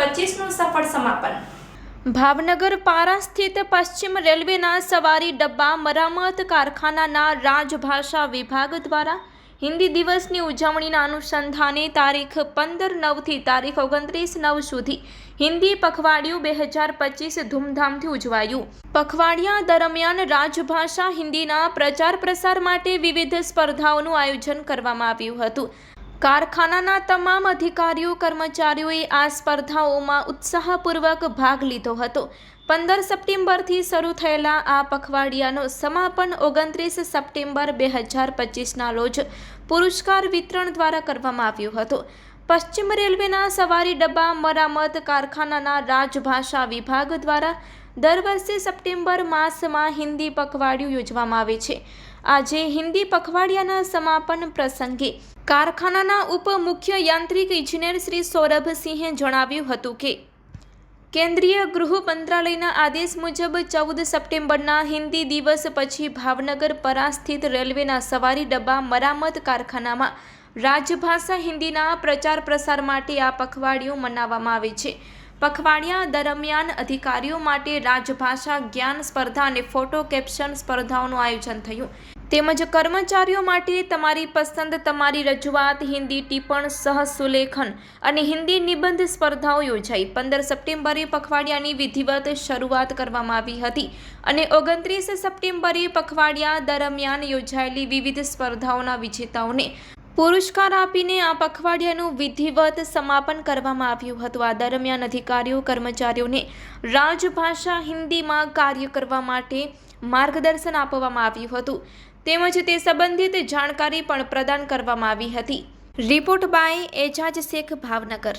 પચીસનું સફળ સમાપન. ભાવનગર પારા સ્થિત પશ્ચિમ રેલવેના સવારી ડબ્બા મરામત કારખાનાના રાજભાષા વિભાગ દ્વારા હિન્દી દિવસની ઉજવણીના અનુસંધાને તારીખ પંદર નવથી તારીખ ઓગણત્રીસ નવ સુધી હિન્દી પખવાડિયું બે હજાર પચીસ ધૂમધામથી ઉજવાયું. પખવાડિયા દરમિયાન રાજભાષા હિન્દીના પ્રચાર પ્રસાર માટે વિવિધ સ્પર્ધાઓનું આયોજન કરવામાં આવ્યું હતું. કારખાનાના તમામ અધિકારીઓ, કર્મચારીઓએ આ સ્પર્ધાઓમાં ઉત્સાહપૂર્વક ભાગ લીધો હતો. પંદર સપ્ટેમ્બરથી શરૂ થયેલા આ પખવાડિયાનો સમાપન ઓગણત્રીસ સપ્ટેમ્બર બે હજાર પચીસના રોજ પુરસ્કાર વિતરણ દ્વારા કરવામાં આવ્યો હતો. પશ્ચિમ રેલવેના સવારી ડબ્બા મરામત કારખાનાના રાજભાષા વિભાગ દ્વારા દર વર્ષે સપ્ટેમ્બર માસમાં હિન્દી પખવાડિયું યોજવામાં આવે છે. આજે હિન્દી પખવાડિયાના સમાપન પ્રસંગે કારખાનાના ઉપ મુખ્ય યાંત્રિક ઇજનેર શ્રી સૌરભસિંહે જણાવ્યું હતું કે, કેન્દ્રીય ગૃહ મંત્રાલયના આદેશ મુજબ ચૌદ સપ્ટેમ્બરના હિન્દી દિવસ પછી ભાવનગર પરા સ્થિત રેલવેના સવારી ડબ્બા મરામત કારખાનામાં રાજભાષા હિન્દીના પ્રચાર પ્રસાર માટે આ પખવાડિયું મનાવવામાં આવે છે. પખવાડિયા દરમિયાન અધિકારીઓ માટે રાજભાષા, જ્ઞાન સ્પર્ધા અને ફોટો કેપ્શન સ્પર્ધાઓનું આયોજન થયું. તેમજ કર્મચારીઓ માટે તમારી પસંદ તમારી રજૂઆત, હિન્દી ટિપ્પણ સહસુલેખન અને હિન્દી નિબંધ સ્પર્ધાઓ યોજાઈ. પંદર સપ્ટેમ્બરે પખવાડિયાની વિધિવત શરૂઆત કરવામાં આવી હતી અને ઓગણત્રીસ સપ્ટેમ્બરે પખવાડિયા દરમિયાન યોજાયેલી વિવિધ સ્પર્ધાઓના વિજેતાઓને પુરસ્કાર આપીને આ પખવાડિયાનું વિધિવત સમાપન કરવામાં આવ્યું હતું. આ દરમિયાન અધિકારીઓ, કર્મચારીઓને રાજભાષા હિન્દીમાં કાર્ય કરવા માટે માર્ગદર્શન આપવામાં આવ્યું હતું. તેમજ તે સંબંધિત જાણકારી પણ પ્રદાન કરવામાં આવી હતી. Report by Ejaz Shaikh, Bhavnagar.